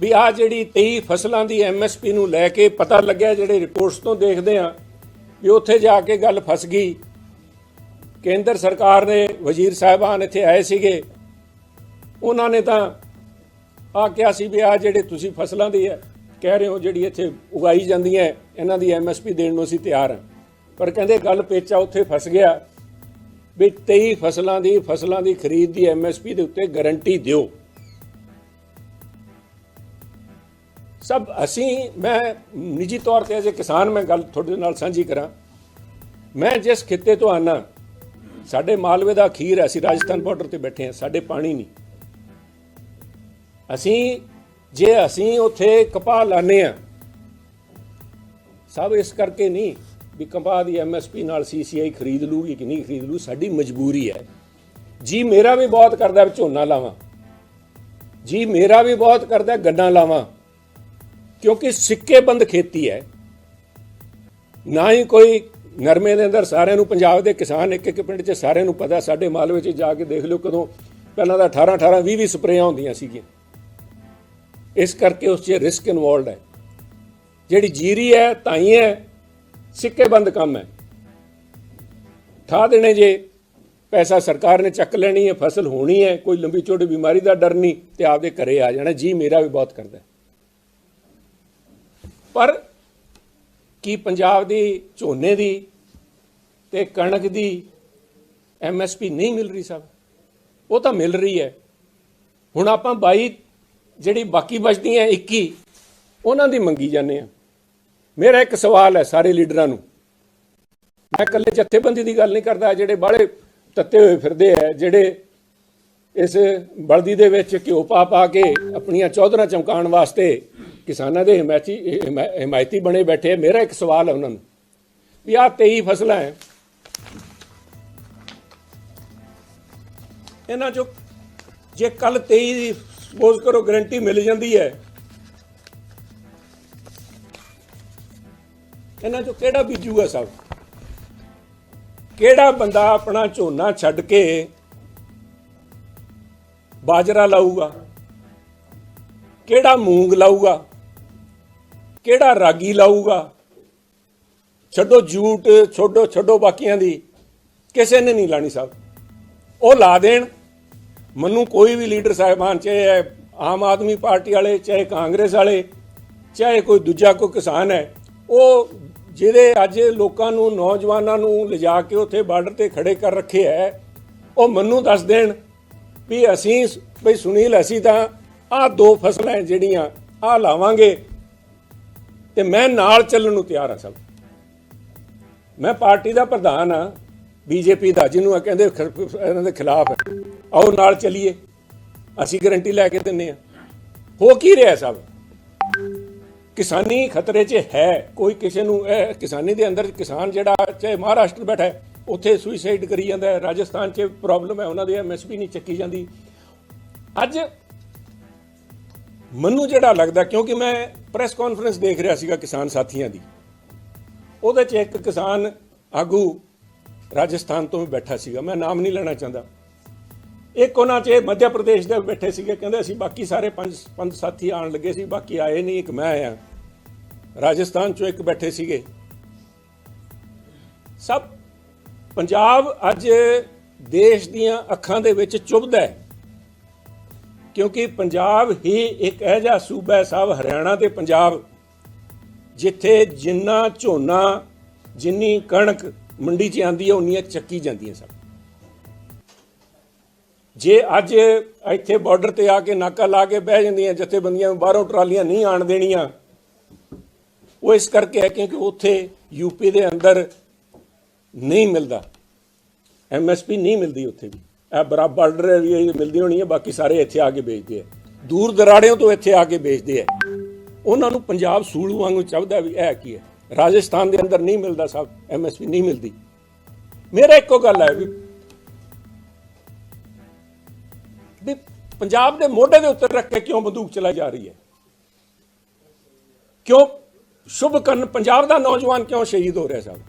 ਵੀ ਆ ਜਿਹੜੀ 23 ਫਸਲਾਂ ਦੀ ਐਮਐਸਪੀ ਨੂੰ ਲੈ ਕੇ ਪਤਾ ਲੱਗਿਆ, ਜਿਹੜੇ ਰਿਪੋਰਟਸ ਤੋਂ ਦੇਖਦੇ ਆ ਵੀ ਉੱਥੇ ਜਾ ਕੇ ਗੱਲ ਫਸ ਗਈ। ਕੇਂਦਰ ਸਰਕਾਰ ਦੇ ਵਜ਼ੀਰ ਸਾਹਿਬਾਨ ਇੱਥੇ ਆਏ ਸੀਗੇ। ਉਹਨਾਂ ਨੇ ਤਾਂ ਆ ਕਿਹਾ ਸੀ ਵੀ ਆ ਜਿਹੜੇ ਤੁਸੀਂ ਫਸਲਾਂ ਦੀ ਹੈ, ਕਹਿ ਰਹੇ ਹੋ ਜਿਹੜੀ ਇੱਥੇ ਉਗਾਈ ਜਾਂਦੀ ਹੈ, ਇਹਨਾਂ ਦੀ ਐਮਐਸਪੀ ਦੇਣ ਨੂੰ ਅਸੀਂ ਤਿਆਰ ਹਾਂ। ਪਰ ਕਹਿੰਦੇ ਗੱਲ ਪੇਚਾ ਉੱਥੇ ਫਸ ਗਿਆ ਵੀ 23 ਫਸਲਾਂ ਦੀ ਫਸਲਾਂ ਦੀ ਖਰੀਦ ਦੀ ਐਮਐਸਪੀ ਦੇ ਉੱਤੇ ਗਾਰੰਟੀ ਦਿਓ। ਸਭ ਅਸੀਂ, ਮੈਂ ਨਿੱਜੀ ਤੌਰ ਤੇ ਐਜ ਅਜੇ ਕਿਸਾਨ, ਮੈਂ ਗੱਲ ਤੁਹਾਡੇ ਨਾਲ ਸਾਂਝੀ ਕਰਾਂ। ਮੈਂ ਜਿਸ ਖਿੱਤੇ ਤੋਂ ਆਨਾ, ਸਾਡੇ ਮਾਲਵੇ ਦਾ ਖੀਰ ਹੈ, ਅਸੀਂ ਰਾਜਸਥਾਨ ਬਾਰਡਰ ਤੇ ਬੈਠੇ ਹਾਂ, ਸਾਡੇ ਪਾਣੀ ਨਹੀਂ। ਅਸੀਂ, ਜੇ ਅਸੀਂ ਉੱਥੇ ਕਪਾਹ ਲਾਣੇ ਆ ਸਭ ਇਸ ਕਰਕੇ ਨਹੀਂ ਵੀ ਕਪਾਹ ਦੀ ਐਮਐਸਪੀ ਨਾਲ ਸੀਸੀਆਈ ਖਰੀਦ ਲੂਗੀ ਕਿ ਨਹੀਂ ਖਰੀਦ ਲੂ ਸਾਡੀ ਮਜਬੂਰੀ ਹੈ। ਜੀ, ਮੇਰਾ ਵੀ ਬਹੁਤ ਕਰਦਾ ਝੋਨਾ ਲਾਵਾਂ। ਜੀ, ਮੇਰਾ ਵੀ ਬਹੁਤ ਕਰਦਾ ਗੰਨਾ ਲਾਵਾਂ। ਕਿਉਂਕਿ ਸਿੱਕੇਬੰਦ ਖੇਤੀ ਹੈ। ਨਾ ਹੀ ਕੋਈ ਨਰਮੇ ਦੇ ਅੰਦਰ ਸਾਰਿਆਂ ਨੂੰ, ਪੰਜਾਬ ਦੇ ਕਿਸਾਨ ਇੱਕ ਇੱਕ ਪਿੰਡ 'ਚ ਸਾਰਿਆਂ ਨੂੰ ਪਤਾ, ਸਾਡੇ ਮਾਲਵੇ 'ਚ ਜਾ ਕੇ ਦੇਖ ਲਿਓ ਕਦੋਂ ਪਹਿਲਾਂ ਤਾਂ 18 18 20 20 ਸਪਰੇਆਂ ਹੁੰਦੀਆਂ ਸੀਗੀਆਂ। ਇਸ ਕਰਕੇ ਉਸ 'ਚ ਰਿਸਕ ਇਨਵੋਲਡ ਹੈ। ਜਿਹੜੀ ਜੀਰੀ ਹੈ, ਤਾਈ ਹੈ, ਸਿੱਕੇਬੰਦ ਕੰਮ ਹੈ। ਠਾ ਦੇਣੇ ਜੇ, ਪੈਸਾ ਸਰਕਾਰ ਨੇ ਚੱਕ ਲੈਣੀ ਹੈ, ਫਸਲ ਹੋਣੀ ਹੈ, ਕੋਈ ਲੰਬੀ ਚੌੜੀ ਬਿਮਾਰੀ ਦਾ ਡਰ ਨਹੀਂ ਤੇ ਆਪਦੇ ਘਰੇ ਆ ਜਾਣਾ। ਜੀ ਮੇਰਾ ਵੀ ਬਹੁਤ ਕਰਦਾ ਪਰ ਕੀ ਪੰਜਾਬ ਦੀ ਝੋਨੇ ਦੀ ਤੇ ਕਣਕ ਦੀ ਐਮਐਸਪੀ ਨਹੀਂ ਮਿਲ ਰਹੀ ਸਭ? ਉਹ ਤਾਂ ਮਿਲ ਰਹੀ ਹੈ। ਹੁਣ ਆਪਾਂ 22 ਜਿਹੜੀ ਬਾਕੀ ਬਚਦੀਆਂ 21 ਉਹਨਾਂ ਦੀ ਮੰਗੀ ਜਾਂਦੇ ਆ ਮੇਰਾ ਇੱਕ ਸਵਾਲ ਹੈ ਸਾਰੇ ਲੀਡਰਾਂ ਨੂੰ। ਮੈਂ ਇਕੱਲੇ ਜਥੇਬੰਦੀ ਦੀ ਗੱਲ ਨਹੀਂ ਕਰਦਾ, ਜਿਹੜੇ ਬਾਹਲੇ ਤੱਤੇ ਹੋਏ ਫਿਰਦੇ ਆ, ਜਿਹੜੇ ਇਸ ਬਲਦੀ ਦੇ ਵਿੱਚ ਘਿਓ ਪਾ ਪਾ ਕੇ ਆਪਣੀਆਂ ਚੌਧਰਾਂ ਚਮਕਾਉਣ ਵਾਸਤੇ ਕਿਸਾਨਾਂ ਦੇ ਹਿਮਾਇਤੀ, ਹਿਮਾ- ਹਿਮਾਇਤੀ ਬਣੇ ਬੈਠੇ ਆ। ਮੇਰਾ ਇੱਕ ਸਵਾਲ ਹੈ ਉਹਨਾਂ ਨੂੰ ਵੀ ਆਹ 23 ਫਸਲਾਂ ਹੈ। ਇਹਨਾਂ ਚੋਂ ਜੇ ਕੱਲ 23 ਦੀ ਸਪੋਜ਼ ਕਰੋ ਗਾਰੰਟੀ ਮਿਲ ਜਾਂਦੀ ਹੈ। ਇਹਨਾਂ ਚੋਂ ਕਿਹੜਾ ਬੀਜੂਗਾ ਸਭ? ਕਿਹੜਾ ਬੰਦਾ ਆਪਣਾ ਝੋਨਾ ਛੱਡ ਕੇ ਬਾਜਰਾ ਲਾਊਗਾ? ਕਿਹੜਾ ਮੂੰਗ ਲਾਊਗਾ? ਕਿਹੜਾ ਰਾਗੀ ਲਾਊਗਾ? ਛੱਡੋ ਜੂਟ, ਛੱਡੋ ਛੱਡੋ ਬਾਕੀਆਂ ਦੀ। ਕਿਸੇ ਨੇ ਨਹੀਂ ਲਾਣੀ ਸਾਹਿਬ ਉਹ ਲਾ ਦੇਣ। ਮੈਨੂੰ ਕੋਈ ਵੀ ਲੀਡਰ ਸਾਹਿਬਾਨ, ਚਾਹੇ ਆਮ ਆਦਮੀ ਪਾਰਟੀ ਵਾਲੇ, ਚਾਹੇ ਕਾਂਗਰਸ ਵਾਲੇ, ਚਾਹੇ ਕੋਈ ਦੂਜਾ ਕੋਈ ਕਿਸਾਨ ਹੈ, ਉਹ ਜਿਹੜੇ ਅੱਜ ਲੋਕਾਂ ਨੂੰ, ਨੌਜਵਾਨਾਂ ਨੂੰ ਲਿਜਾ ਕੇ ਉੱਥੇ ਬਾਰਡਰ ਤੇ ਖੜੇ ਕਰ ਰੱਖੇ ਹੈ, ਉਹ ਮੈਨੂੰ ਦੱਸ ਦੇਣ ਵੀ ਅਸੀਂ, ਬਈ ਸੁਨੀਲ, ਅਸੀਂ ਤਾਂ ਆਹ ਦੋ ਫਸਲਾਂ ਜਿਹੜੀਆਂ, ਆਹ ਲਾਵਾਂਗੇ। ਤੇ ਮੈਂ ਨਾਲ ਚੱਲਣ ਨੂੰ ਤਿਆਰ ਹਾਂ ਸਭ। ਮੈਂ ਪਾਰਟੀ ਦਾ ਪ੍ਰਧਾਨ ਆ, ਬੀਜੇਪੀ ਦਾ, ਜਿਹਨੂੰ ਇਹ ਕਹਿੰਦੇ ਇਹਨਾਂ ਦੇ ਖਿਲਾਫ ਆਓ ਨਾਲ ਚੱਲੀਏ। ਅਸੀਂ ਗਾਰੰਟੀ ਲੈ ਕੇ ਦਿੰਨੇ ਆ। ਹੋ ਕੀ ਰਿਹਾ ਸਭ? ਕਿਸਾਨੀ ਖਤਰੇ 'ਚ ਹੈ। ਕੋਈ ਕਿਸੇ ਨੂੰ, ਇਹ ਕਿਸਾਨੀ ਦੇ ਅੰਦਰ ਕਿਸਾਨ ਜਿਹੜਾ, ਚਾਹੇ ਮਹਾਰਾਸ਼ਟਰ ਬੈਠਾ ਹੈ, ਉੱਥੇ ਸੁਸਾਈਡ ਕਰੀ ਜਾਂਦਾ ਹੈ। ਰਾਜਸਥਾਨ 'ਚ ਪ੍ਰੋਬਲਮ ਹੈ, ਉਹਨਾਂ ਦੀ ਐਮਐਸਪੀ ਨਹੀਂ ਚੱਕੀ ਜਾਂਦੀ। ਅੱਜ ਮੈਨੂੰ ਜਿਹੜਾ ਲੱਗਦਾ, ਕਿਉਂਕਿ ਮੈਂ ਪ੍ਰੈਸ ਕਾਨਫਰੰਸ ਦੇਖ ਰਿਹਾ ਸੀਗਾ ਕਿਸਾਨ ਸਾਥੀਆਂ ਦੀ, ਉਹਦੇ 'ਚ ਇੱਕ ਕਿਸਾਨ ਆਗੂ ਰਾਜਸਥਾਨ ਤੋਂ ਵੀ ਬੈਠਾ ਸੀਗਾ, ਮੈਂ ਨਾਮ ਨਹੀਂ ਲੈਣਾ ਚਾਹੁੰਦਾ। ਇੱਕ ਉਹਨਾਂ 'ਚ ਮੱਧ ਪ੍ਰਦੇਸ਼ ਦੇ ਬੈਠੇ ਸੀਗੇ, ਕਹਿੰਦੇ ਅਸੀਂ ਬਾਕੀ ਸਾਰੇ ਪੰਜ ਪੰਜ ਸਾਥੀ ਆਣ ਲੱਗੇ ਸੀ, ਬਾਕੀ ਆਏ ਨਹੀਂ, ਇੱਕ ਮੈਂ ਆਇਆ। ਰਾਜਸਥਾਨ 'ਚੋਂ ਇੱਕ ਬੈਠੇ ਸੀਗੇ। ਸਭ ਪੰਜਾਬ ਅੱਜ ਦੇਸ਼ ਦੀਆਂ ਅੱਖਾਂ ਦੇ ਵਿੱਚ ਚੁਭਦਾ ਹੈ। ਕਿਉਂਕਿ ਪੰਜਾਬ ਹੀ ਇੱਕ ਇਹੋ ਜਿਹਾ ਸੂਬਾ ਹੈ ਸਾਹਿਬ ਹਰਿਆਣਾ ਤੇ ਪੰਜਾਬ, ਜਿੱਥੇ ਜਿੰਨਾ ਝੋਨਾ, ਜਿੰਨੀ ਕਣਕ ਮੰਡੀ 'ਚ ਆਂਦੀ ਹੈ, ਉਨੀਆਂ ਚੱਕੀ ਜਾਂਦੀਆਂ ਸਭ ਜੇ ਅੱਜ ਇੱਥੇ ਬਾਰਡਰ ਤੇ ਆ ਕੇ ਨਾਕਾ ਲਾ ਕੇ ਬਹਿ ਜਾਂਦੀਆਂ ਜਥੇਬੰਦੀਆਂ ਨੂੰ ਬਾਹਰੋਂ ਟਰਾਲੀਆਂ ਨਹੀਂ ਆਣ ਦੇਣੀਆਂ, ਉਹ ਇਸ ਕਰਕੇ ਹੈ ਕਿਉਂਕਿ ਉੱਥੇ ਯੂਪੀ ਦੇ ਅੰਦਰ ਨਹੀਂ ਮਿਲਦਾ ਐਮਐਸਪੀ ਨਹੀਂ ਮਿਲਦੀ ਉੱਥੇ ਵੀ। ਇਹ ਬਰਾਬਰ ਬਾਰਡਰ ਵੀ ਇਹ ਮਿਲਦੀ ਹੋਣੀ ਹੈ, ਬਾਕੀ ਸਾਰੇ ਇੱਥੇ ਆ ਕੇ ਵੇਚਦੇ ਆ। ਦੂਰ ਦਰਾੜਿਆਂ ਤੋਂ ਇੱਥੇ ਆ ਕੇ ਵੇਚਦੇ ਆ। ਉਹਨਾਂ ਨੂੰ ਪੰਜਾਬ ਸੂਲੂ ਵਾਂਗੂ ਚੱਬਦਾ ਵੀ ਇਹ ਕੀ ਹੈ? ਰਾਜਸਥਾਨ ਦੇ ਅੰਦਰ ਨਹੀਂ ਮਿਲਦਾ ਸਭ, ਐਮਐਸਪੀ ਨਹੀਂ ਮਿਲਦੀ। ਮੇਰਾ ਇੱਕੋ ਗੱਲ ਹੈ ਵੀ ਪੰਜਾਬ ਦੇ ਮੋਢੇ ਦੇ ਉੱਤੇ ਰੱਖ ਕੇ ਕਿਉਂ ਬੰਦੂਕ ਚਲਾਈ ਜਾ ਰਹੀ ਹੈ? ਕਿਉਂ ਸ਼ੁਭ ਕਰਨ ਪੰਜਾਬ ਦਾ ਨੌਜਵਾਨ ਕਿਉਂ ਸ਼ਹੀਦ ਹੋ ਰਿਹਾ ਸਾਹਿਬ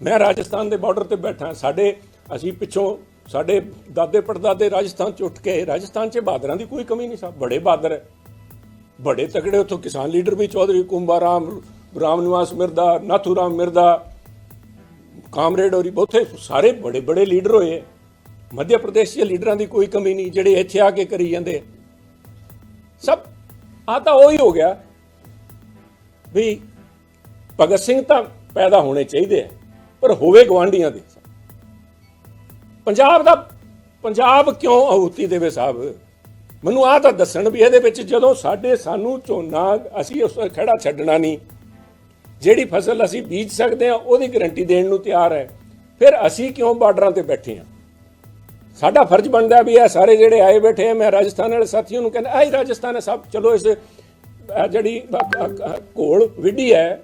ਮੈਂ ਰਾਜਸਥਾਨ ਦੇ ਬਾਰਡਰ ਤੇ ਬੈਠਾ, ਸਾਡੇ ਅਸੀਂ ਪਿੱਛੋਂ ਸਾਡੇ ਦਾਦੇ ਪੜਦਾਦੇ ਰਾਜਸਥਾਨ ਚ ਉੱਠ ਕੇ, ਰਾਜਸਥਾਨ ਚ ਬਹਾਦਰਾਂ ਦੀ ਕੋਈ ਕਮੀ ਨਹੀਂ ਸਾਹਿਬ ਬੜੇ ਬਹਾਦਰ ਹੈ ਬੜੇ ਤਕੜੇ ਉੱਥੋਂ ਕਿਸਾਨ ਲੀਡਰ ਵੀ ਚੌਧਰੀ ਕੁੰਭਾ ਰਾਮ ਰਾਮ ਨਿਵਾਸ ਮਿਰਦਾ, ਨਾਥੂ ਰਾਮ ਮਿਰਦਾ, ਕਾਮਰੇਡ ਹੋਰੀ ਬਹੁਤੇ ਸਾਰੇ ਬੜੇ ਬੜੇ ਲੀਡਰ ਹੋਏ ਮੱਧ ਪ੍ਰਦੇਸ਼ ਦੇ ਲੀਡਰਾਂ ਦੀ ਕੋਈ ਕਮੀ ਨਹੀਂ, ਜਿਹੜੇ ਇੱਥੇ ਆ ਕੇ ਕਰੀ ਜਾਂਦੇ ਸਭ ਆ ਤਾਂ ਉਹੀ ਹੋ ਗਿਆ ਵੀ ਭਗਤ ਸਿੰਘ ਤਾਂ ਪੈਦਾ ਹੋਣੇ ਚਾਹੀਦੇ ਆ ਪਰ ਹੋਵੇ ਗਵਾਂਢੀਆਂ ਦੇ। ਪੰਜਾਬ ਦਾ, ਪੰਜਾਬ ਕਿਉਂ ਆਹੂਤੀ ਦੇਵੇ ਸਾਹਿਬ? ਮੈਨੂੰ ਆਹ ਤਾਂ ਦੱਸਣ ਵੀ ਇਹਦੇ ਵਿੱਚ ਜਦੋਂ ਸਾਡੇ ਸਾਨੂੰ ਝੋਨਾ, ਅਸੀਂ ਉਸ ਖੜਾ ਛੱਡਣਾ ਨਹੀਂ, ਜਿਹੜੀ ਫਸਲ ਅਸੀਂ ਬੀਜ ਸਕਦੇ ਹਾਂ, ਉਹਦੀ ਗਾਰੰਟੀ ਦੇਣ ਨੂੰ ਤਿਆਰ ਹੈ। ਫਿਰ ਅਸੀਂ ਕਿਉਂ ਬਾਰਡਰਾਂ ਤੇ ਬੈਠੇ ਹਾਂ? ਸਾਡਾ ਫਰਜ਼ ਬਣਦਾ ਵੀ ਇਹ ਸਾਰੇ ਜਿਹੜੇ ਆਏ ਬੈਠੇ ਆ, ਮੈਂ ਰਾਜਸਥਾਨ ਵਾਲੇ ਸਾਥੀਆਂ ਨੂੰ ਕਹਿੰਦਾ ਆਈ ਰਾਜਸਥਾਨ ਹੈ ਸਭ ਚਲੋ ਇਸ ਜਿਹੜੀ ਘੋਲ ਵਿੱਢੀ ਹੈ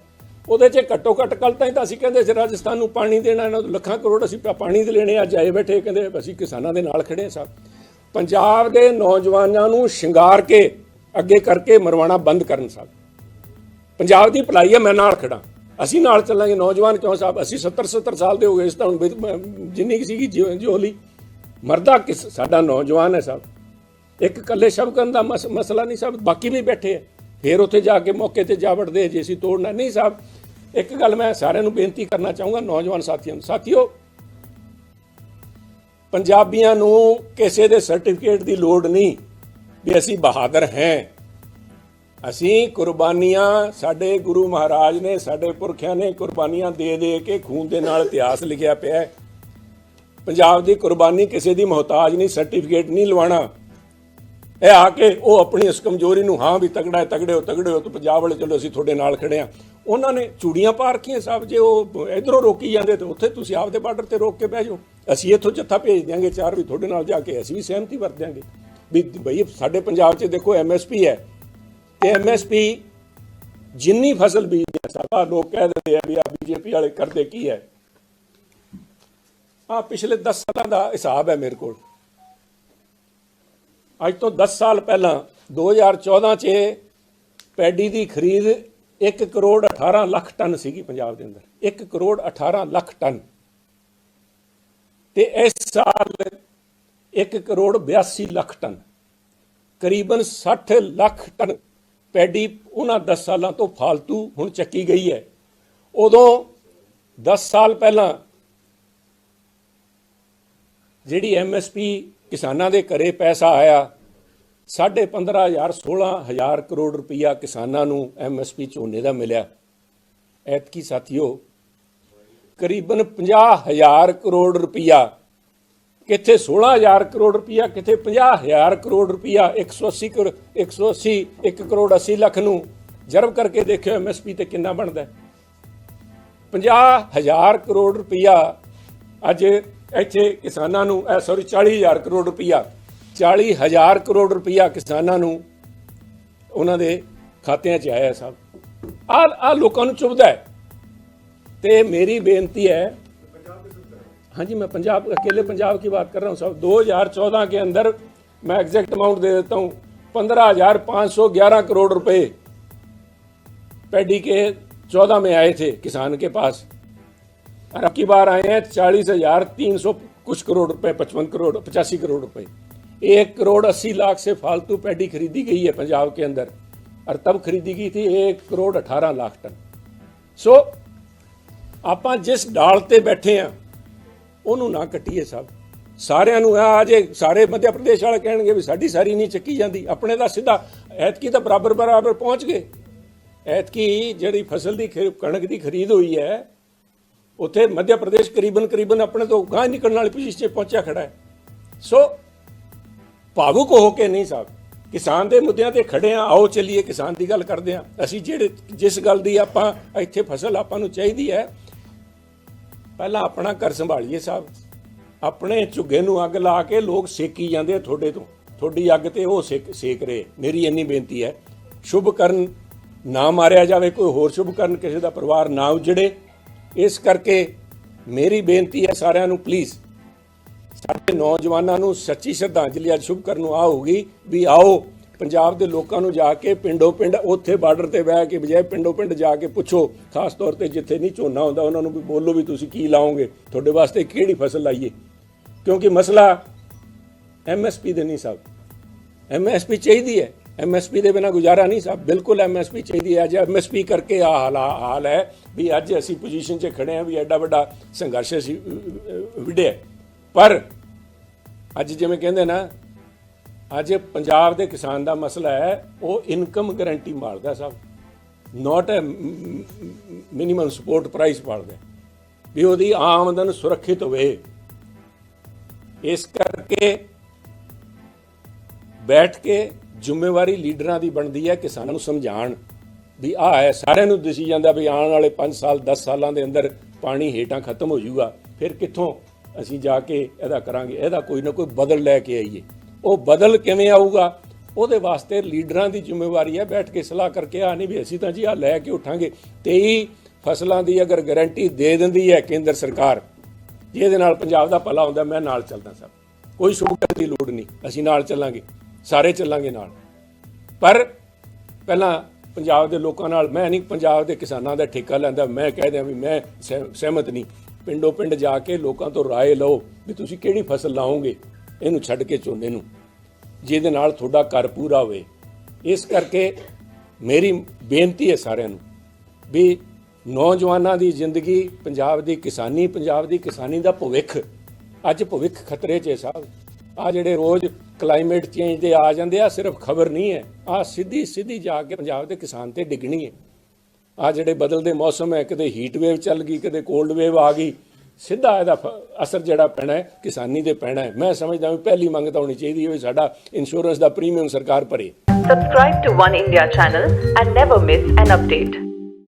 ਉਹਦੇ 'ਚ ਘੱਟੋ ਘੱਟ ਕੱਲ ਤਾਂ ਹੀ ਤਾਂ ਅਸੀਂ ਕਹਿੰਦੇ ਸੀ, ਰਾਜਸਥਾਨ ਨੂੰ ਪਾਣੀ ਦੇਣਾ, ਇਹਨਾਂ ਨੂੰ ਲੱਖਾਂ ਕਰੋੜ ਅਸੀਂ ਪਾਣੀ ਦੇ ਲੈਣੇ ਅੱਜ ਆਏ ਬੈਠੇ, ਕਹਿੰਦੇ ਅਸੀਂ ਕਿਸਾਨਾਂ ਦੇ ਨਾਲ ਖੜੇ ਹਾਂ ਸਭ ਪੰਜਾਬ ਦੇ ਨੌਜਵਾਨਾਂ ਨੂੰ ਸ਼ਿੰਗਾਰ ਕੇ, ਅੱਗੇ ਕਰਕੇ ਮਰਵਾਣਾ ਬੰਦ ਕਰਨ ਸਾਹਿਬ ਪੰਜਾਬ ਦੀ ਭਲਾਈ ਹੈ ਮੈਂ ਨਾਲ ਖੜਾ ਅਸੀਂ ਨਾਲ ਚੱਲਾਂਗੇ, ਨੌਜਵਾਨ ਕਿਉਂ ਸਾਹਿਬ ਅਸੀਂ 70 70 ਸਾਲ ਦੇ ਹੋ ਗਏ ਇਸ ਤਾਂ ਹੁਣ ਜਿੰਨੀ ਕੁ ਸੀਗੀ ਜਿਉ- ਜਿਉਲੀ। ਮਰਦਾ ਕਿਸ, ਸਾਡਾ ਨੌਜਵਾਨ ਹੈ ਸਾਹਿਬ ਇੱਕ ਇਕੱਲੇ ਸ਼ਬ ਕਰਨ ਦਾ ਮਸ- ਮਸਲਾ ਨਹੀਂ ਸਾਹਿਬ ਬਾਕੀ ਵੀ ਬੈਠੇ ਆ। ਫਿਰ ਉੱਥੇ ਜਾ ਕੇ ਮੌਕੇ ਤੇ ਜਾ ਵੜਦੇ ਜੇ ਅਸੀਂ ਤੋੜਨਾ। ਨਹੀਂ ਸਾਹਿਬ, ਇੱਕ ਗੱਲ ਮੈਂ ਸਾਰਿਆਂ ਨੂੰ ਬੇਨਤੀ ਕਰਨਾ ਚਾਹੂੰਗਾ, ਨੌਜਵਾਨ ਸਾਥੀਆਂ ਨੂੰ। ਸਾਥੀਓ, ਪੰਜਾਬੀਆਂ ਨੂੰ ਕਿਸੇ ਦੇ ਸਰਟੀਫਿਕੇਟ ਦੀ ਲੋੜ ਨਹੀਂ ਵੀ ਅਸੀਂ ਬਹਾਦਰ ਹਾਂ। ਅਸੀਂ ਕੁਰਬਾਨੀਆਂ ਸਾਡੇ ਗੁਰੂ ਮਹਾਰਾਜ ਨੇ, ਸਾਡੇ ਪੁਰਖਿਆਂ ਨੇ ਕੁਰਬਾਨੀਆਂ ਦੇ ਦੇ ਕੇ ਖੂਨ ਦੇ ਨਾਲ ਇਤਿਹਾਸ ਲਿਖਿਆ ਪਿਆ ਹੈ। ਪੰਜਾਬ ਦੀ ਕੁਰਬਾਨੀ ਕਿਸੇ ਦੀ ਮੁਹਤਾਜ ਨਹੀਂ, ਸਰਟੀਫਿਕੇਟ ਨਹੀਂ ਲਵਾਣਾ ਇਹ ਆ ਕੇ ਉਹ ਆਪਣੀ ਇਸ ਕਮਜ਼ੋਰੀ ਨੂੰ, ਹਾਂ ਵੀ ਤਗੜਾ ਹੈ ਤਗੜੇ ਹੋ ਤਗੜੇ ਹੋ, ਤਾਂ ਪੰਜਾਬ ਵਾਲੇ ਚਲੋ ਅਸੀਂ ਤੁਹਾਡੇ ਨਾਲ ਖੜੇ ਆ ਉਹਨਾਂ ਨੇ ਚੂੜੀਆਂ ਪਾ ਰੱਖੀਆਂ ਸਾਹਿਬ, ਜੇ ਉਹ ਇਧਰੋਂ ਰੋਕੀ ਜਾਂਦੇ ਤੇ ਉੱਥੇ ਤੁਸੀਂ ਆਪਦੇ ਬਾਰਡਰ ਤੇ ਰੋਕ ਕੇ ਬਹਿ ਜਾਓ। ਅਸੀਂ ਇੱਥੋਂ ਜੱਥਾ ਭੇਜ ਦਿਆਂਗੇ ਚਾਰ ਵੀ ਤੁਹਾਡੇ ਨਾਲ ਜਾ ਕੇ, ਅਸੀਂ ਵੀ ਸਹਿਮਤੀ ਵਰਤ ਦਿਆਂਗੇ। ਵੀ ਬਈ ਸਾਡੇ ਪੰਜਾਬ 'ਚ ਦੇਖੋ ਐਮਐਸਪੀ ਹੈ ਤੇ ਐਮਐਸਪੀ ਜਿੰਨੀ ਫਸਲ ਬੀਜਦੇ ਸਾਰਾ ਲੋਕ ਕਹਿ ਦਿੰਦੇ ਆ ਵੀ ਆ ਬੀਜੇਪੀ ਵਾਲੇ ਕਰਦੇ ਕੀ ਹੈ। ਆ ਪਿਛਲੇ 10 ਸਾਲਾਂ ਦਾ ਹਿਸਾਬ ਹੈ ਮੇਰੇ ਕੋਲ। ਅੱਜ ਤੋਂ 10 ਸਾਲ ਪਹਿਲਾਂ 2014 ਚ ਪੈਡੀ ਦੀ ਖਰੀਦ 1 ਕਰੋੜ 18 ਲੱਖ ਟਨ ਸੀਗੀ ਪੰਜਾਬ ਦੇ ਅੰਦਰ। 1 ਕਰੋੜ 18 ਲੱਖ ਟਨ। ਤੇ ਇਸ ਸਾਲ 1 ਕਰੋੜ 82 ਲੱਖ ਟਨ। ਕਰੀਬਨ 60 ਲੱਖ ਟਨ ਪੈਡੀ ਉਹਨਾਂ 10 ਸਾਲਾਂ ਤੋਂ ਫालतू ਹੁਣ ਚੱਕੀ ਗਈ ਹੈ। ਉਦੋਂ 10 ਸਾਲ ਪਹਿਲਾਂ ਜਿਹੜੀ ਐਮਐਸਪੀ ਕਿਸਾਨਾਂ ਦੇ ਘਰੇ ਪੈਸਾ ਆਇਆ 15.5 16000 ਕਰੋੜ ਰੁਪਈਆ ਕਿਸਾਨਾਂ ਨੂੰ ਐਮਐਸਪੀ ਝੋਨੇ ਦਾ ਮਿਲਿਆ। ਐਤਕੀ ਸਾਥੀਓ, ਕਰੀਬਨ 50000 ਕਰੋੜ ਰੁਪਈਆ, ਕਿੱਥੇ 16000 ਕਰੋੜ ਰੁਪਈਆ, ਕਿੱਥੇ 50000 ਕਰੋੜ ਰੁਪਈਆ 180 ਕਰੋ- 180 1 ਕਰੋੜ 80 ਲੱਖ ਨੂੰ ਜਰਬ ਕਰਕੇ ਦੇਖਿਓ ਐਮਐਸਪੀ ਤੇ ਕਿੰਨਾ ਬਣਦਾ। ਹੈ 50000 ਕਰੋੜ ਰੁਪਈਆ ਅੱਜ ਇੱਥੇ ਕਿਸਾਨਾਂ ਨੂੰ ਸੌਰੀ 40000 ਕਰੋੜ ਰੁਪਈਆ 40000 ਕਰੋੜ ਰੁਪਈਆ ਕਿਸਾਨਾਂ ਨੂੰ ਉਹਨਾਂ ਦੇ ਖਾਤਿਆਂ 'ਚ ਆਇਆ ਸਭ ਆ ਆ ਲੋਕਾਂ ਨੂੰ ਚੁਭਦਾ ਹੈ ਤੇ ਮੇਰੀ ਬੇਨਤੀ है हाँ जी मैं पंजाब अकेले पंजाब की बात कर रहा हूँ साहब 2014 के अंदर मैं एग्जैक्ट अमाउंट दे देता हूँ पंद्रह हजार पाँच सौ ग्यारह करोड़ रुपए पैडी के चौदह में आए थे किसान के पास और अब की बार आए हैं चालीस हजार तीन सौ कुछ करोड़ रुपए पचपन करोड़ पचासी करोड़ रुपए एक करोड़ अस्सी लाख से फालतू पैडी खरीदी गई है पंजाब के अंदर और तब खरीदी गई थी एक करोड़ अठारह लाख टन सो ਆਪਾਂ ਜਿਸ ਡਾਲ ਤੇ ਬੈਠੇ ਆ ਉਹਨੂੰ ਨਾ ਕੱਟੀਏ ਸਭ ਸਾਰਿਆਂ ਨੂੰ ਆ ਜੇ ਸਾਰੇ ਮੱਧ ਪ੍ਰਦੇਸ਼ ਵਾਲੇ ਕਹਿਣਗੇ ਵੀ ਸਾਡੀ ਸਾਰੀ ਨਹੀਂ ਚੱਕੀ ਜਾਂਦੀ ਆਪਣੇ ਦਾ ਸਿੱਧਾ ਐਤਕੀ ਤਾਂ ਬਰਾਬਰ ਬਰਾਬਰ ਪਹੁੰਚ ਗਏ ਐਤਕੀ ਜਿਹੜੀ ਫਸਲ ਦੀ ਖੇ- ਕਣਕ ਦੀ ਖਰੀਦ ਹੋਈ ਹੈ ਉੱਥੇ ਮੱਧ ਪ੍ਰਦੇਸ਼ ਕਰੀਬਨ ਕਰੀਬਨ ਆਪਣੇ ਤੋਂ ਗਾਂ ਨਿਕਲਣ ਵਾਲੀ ਪੋਜੀਸ਼ਨ 'ਚ ਪਹੁੰਚਿਆ ਖੜਾ ਹੈ। ਸੋ ਭਾਵੁਕ ਹੋ ਕੇ ਨਹੀਂ ਸਾਹਿਬ, ਕਿਸਾਨ ਦੇ ਮੁੱਦਿਆਂ ਤੇ ਖੜੇ ਆ ਆਓ ਚੱਲੀਏ, ਕਿਸਾਨ ਦੀ ਗੱਲ ਕਰਦੇ ਆ ਅਸੀਂ ਜਿਹੜੇ, ਜਿਸ ਗੱਲ ਦੀ ਆਪਾਂ ਇੱਥੇ ਫਸਲ ਆਪਾਂ ਨੂੰ ਚਾਹੀਦੀ ਹੈ, ਪਹਿਲਾਂ ਆਪਣਾ ਘਰ ਸੰਭਾਲੀਏ ਸਾਹਿਬ। ਆਪਣੇ ਝੁੱਗੇ ਨੂੰ ਅੱਗ ਲਾ ਕੇ ਲੋਕ ਸੇਕੀ ਜਾਂਦੇ ਤੁਹਾਡੇ ਤੋਂ। ਤੁਹਾਡੀ ਅੱਗ ਤੇ ਉਹ ਸੇਕ ਸੇਕ ਰਹੇ। ਮੇਰੀ ਇੰਨੀ ਬੇਨਤੀ ਹੈ, ਸ਼ੁਭ ਕਰਨ ਨਾ ਮਾਰਿਆ ਜਾਵੇ, ਕੋਈ ਹੋਰ ਸ਼ੁਭ ਕਰਨ ਕਿਸੇ ਦਾ ਪਰਿਵਾਰ ਨਾ ਉਜੜੇ। ਇਸ ਕਰਕੇ ਮੇਰੀ ਬੇਨਤੀ ਹੈ ਸਾਰਿਆਂ ਨੂੰ ਪਲੀਜ਼ ਸਾਡੇ ਨੌਜਵਾਨਾਂ ਨੂੰ ਸੱਚੀ ਸ਼ਰਧਾਂਜਲੀ ਅੱਜ ਸ਼ੁਭ ਕਰਨ ਨੂੰ ਆ ਹੋਊਗੀ ਵੀ ਆਓ, ਪੰਜਾਬ ਦੇ ਲੋਕਾਂ ਨੂੰ ਜਾ ਕੇ ਪਿੰਡੋ ਪਿੰਡ ਉੱਥੇ ਬਾਰਡਰ ਤੇ ਬਹਿ ਕੇ ਬਜਾਏ ਪਿੰਡੋ ਪਿੰਡ ਜਾ ਕੇ ਪੁੱਛੋ, ਖਾਸ ਤੌਰ ਤੇ ਜਿੱਥੇ ਨਹੀਂ ਝੋਨਾ ਹੁੰਦਾ, ਉਹਨਾਂ ਨੂੰ ਵੀ ਬੋਲੋ ਵੀ ਤੁਸੀਂ ਕੀ ਲਾਓਗੇ, ਤੁਹਾਡੇ ਵਾਸਤੇ ਕਿਹੜੀ ਫਸਲ ਲਾਈਏ। ਕਿਉਂਕਿ ਮਸਲਾ ਐਮਐਸਪੀ ਦੇ ਨਹੀਂ ਸਾਹਿਬ ਐਮਐਸਪੀ ਚਾਹੀਦੀ ਹੈ। ਐਮਐਸਪੀ ਦੇ ਬਿਨਾ ਗੁਜ਼ਾਰਾ ਨਹੀਂ ਸਾਹਿਬ ਬਿਲਕੁਲ ਐਮਐਸਪੀ ਚਾਹੀਦੀ ਹੈ। ਜੇ ਐਮਐਸਪੀ ਕਰਕੇ ਆ ਹਾਲ ਹਾਲ ਹੈ ਵੀ ਅੱਜ ਅਸੀਂ ਪੋਜੀਸ਼ਨ 'ਚ ਖੜੇ ਆ ਵੀ ਐਡਾ ਵੱਡਾ ਸੰਘਰਸ਼ ਅਸੀਂ ਵਿੜਿਆ ਪਰ ਅੱਜ ਜਿਵੇਂ ਕਹਿੰਦੇ ਨਾ, ਅੱਜ ਪੰਜਾਬ ਦੇ ਕਿਸਾਨ ਦਾ ਮਸਲਾ ਹੈ, ਉਹ ਇਨਕਮ ਗਾਰੰਟੀ ਮਾਰਦਾ ਸਾਹਿਬ not a minimum support price ਮਾਰਦਾ ਵੀ ਉਹਦੀ ਆਮਦਨ ਸੁਰੱਖਿਅਤ ਹੋਵੇ। ਇਸ ਕਰਕੇ ਬੈਠ ਕੇ ਜ਼ਿੰਮੇਵਾਰੀ ਲੀਡਰਾਂ ਦੀ ਬਣਦੀ ਹੈ ਕਿਸਾਨਾਂ ਨੂੰ ਸਮਝਾਣ ਵੀ ਆਹ ਹੈ, ਸਾਰਿਆਂ ਨੂੰ ਦਿਸੀ ਜਾਂਦਾ ਵੀ ਆਉਣ ਵਾਲੇ 5 ਸਾਲ 10 ਸਾਲਾਂ ਦੇ ਅੰਦਰ ਪਾਣੀ ਹੇਠਾਂ ਖਤਮ ਹੋ ਜਾਊਗਾ। ਫਿਰ ਕਿੱਥੋਂ ਅਸੀਂ ਜਾ ਕੇ ਇਹਦਾ ਕਰਾਂਗੇ? ਇਹਦਾ ਕੋਈ ਨਾ ਕੋਈ ਬਦਲ ਲੈ ਕੇ ਆਈਏ। ਉਹ ਬਦਲ ਕਿਵੇਂ ਆਊਗਾ? ਉਹਦੇ ਵਾਸਤੇ ਲੀਡਰਾਂ ਦੀ ਜ਼ਿੰਮੇਵਾਰੀ ਹੈ ਬੈਠ ਕੇ ਸਲਾਹ ਕਰਕੇ ਆ ਨਹੀਂ ਵੀ ਅਸੀਂ ਤਾਂ ਜੀ ਆ ਲੈ ਕੇ ਉਠਾਂਗੇ। 23 ਫਸਲਾਂ ਦੀ ਅਗਰ ਗਾਰੰਟੀ ਦੇ ਦਿੰਦੀ ਹੈ ਕੇਂਦਰ ਸਰਕਾਰ, ਜਿਹਦੇ ਨਾਲ ਪੰਜਾਬ ਦਾ ਭਲਾ ਹੁੰਦਾ, ਮੈਂ ਨਾਲ ਚੱਲਦਾ ਸਭ ਕੋਈ ਸ਼ੁਕਰ ਦੀ ਲੋੜ ਨਹੀਂ, ਅਸੀਂ ਨਾਲ ਚੱਲਾਂਗੇ। ਸਾਰੇ ਚੱਲਾਂਗੇ ਨਾਲ ਪਰ ਪਹਿਲਾਂ ਪੰਜਾਬ ਦੇ ਲੋਕਾਂ ਨਾਲ ਮੈਂ ਨਹੀਂ ਪੰਜਾਬ ਦੇ ਕਿਸਾਨਾਂ ਦਾ ਠੇਕਾ ਲੈਂਦਾ ਮੈਂ ਕਹਿ ਦਿਆਂ ਵੀ ਮੈਂ ਸਹਿ- ਸਹਿਮਤ ਨਹੀਂ ਪਿੰਡੋ ਪਿੰਡ ਜਾ ਕੇ ਲੋਕਾਂ ਤੋਂ رائے ਲਓ ਵੀ ਤੁਸੀਂ ਕਿਹੜੀ ਫਸਲ ਲਾਓਗੇ ਇਹਨੂੰ ਛੱਡ ਕੇ ਝੋਨੇ ਨੂੰ ਜਿਹਦੇ ਨਾਲ ਤੁਹਾਡਾ ਘਰ ਪੂਰਾ ਹੋਵੇ ਇਸ ਕਰਕੇ ਮੇਰੀ ਬੇਨਤੀ ਹੈ ਸਾਰਿਆਂ ਨੂੰ ਵੀ ਨੌਜਵਾਨਾਂ ਦੀ ਜ਼ਿੰਦਗੀ ਪੰਜਾਬ ਦੀ ਕਿਸਾਨੀ ਪੰਜਾਬ ਦੀ ਕਿਸਾਨੀ ਦਾ ਭਵਿੱਖ ਅੱਜ ਭਵਿੱਖ ਖਤਰੇ 'ਚ ਹੈ ਸਾਹਿਬ ਆ ਜਿਹੜੇ ਰੋਜ਼ ਕਲਾਈਮੇਟ ਚੇਂਜ ਦੇ ਆ ਜਾਂਦੇ ਆ, ਸਿਰਫ ਖਬਰ ਨਹੀਂ ਹੈ। ਆ ਸਿੱਧੀ ਸਿੱਧੀ ਜਾ ਕੇ ਪੰਜਾਬ ਦੇ ਕਿਸਾਨ ਤੇ ਡਿੱਗਣੀ ਹੈ। ਆ ਜਿਹੜੇ ਬਦਲਦੇ ਮੌਸਮ ਹੈ ਕਦੇ ਹੀਟ ਵੇਵ ਚੱਲ ਗਈ ਕਦੇ ਕੋਲਡ ਵੇਵ ਆ ਗਈ, ਸਿੱਧਾ ਇਹਦਾ ਅਸਰ ਜਿਹੜਾ ਪੈਣਾ ਹੈ, ਕਿਸਾਨੀ ਤੇ ਪੈਣਾ ਹੈ। ਮੈਂ ਸਮਝਦਾ ਵੀ ਪਹਿਲੀ ਮੰਗ ਤਾਂ ਹੋਣੀ ਚਾਹੀਦੀ ਹੈ ਸਾਡਾ ਇੰਸ਼ੋਰੈਂਸ ਦਾ ਪ੍ਰੀਮੀਅਮ ਸਰਕਾਰ ਭਰੇ। Subscribe to One India channel and never miss an update.